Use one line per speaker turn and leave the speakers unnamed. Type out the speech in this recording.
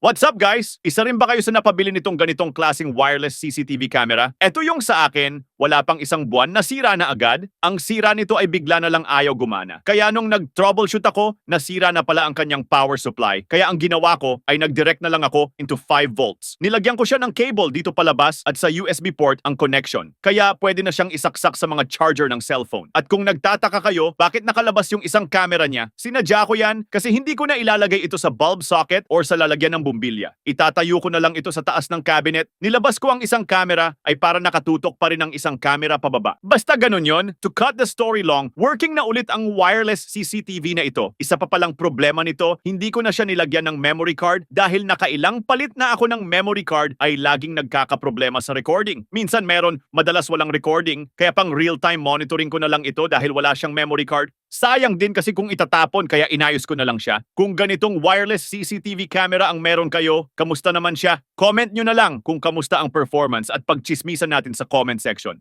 What's up guys? Isa rin ba kayo sa napabili nitong ganitong klaseng wireless CCTV camera? Ito yung sa akin, wala pang isang buwan, nasira na agad. Ang sira nito ay bigla na lang ayaw gumana. Kaya nung nag-troubleshoot ako, nasira na pala ang kanyang power supply. Kaya ang ginawa ko ay nag-direct na lang ako into 5 volts. Nilagyan ko siya ng cable dito palabas at sa USB port ang connection. Kaya pwede na siyang isaksak sa mga charger ng cellphone. At kung nagtataka kayo, bakit nakalabas yung isang camera niya? Sinadya ko yan kasi hindi ko na ilalagay ito sa bulb socket or sa lalagyan ng bumbilya. Itatayo ko na lang ito sa taas ng cabinet. Nilabas ko ang isang camera ay para nakatutok pa rin ang isang camera pababa. Basta ganun yon. To cut the story long, working na ulit ang wireless CCTV na ito. Isa pa palang problema nito, hindi ko na siya nilagyan ng memory card dahil nakailang palit na ako ng memory card ay laging nagkakaproblema sa recording. Minsan meron, madalas walang recording, kaya pang real-time monitoring ko na lang ito dahil wala siyang memory card. Sayang din kasi kung itatapon kaya inayos ko na lang siya. Kung ganitong wireless CCTV camera ang meron kayo, kamusta naman siya? Comment nyo na lang kung kamusta ang performance at pagchismisan natin sa comment section.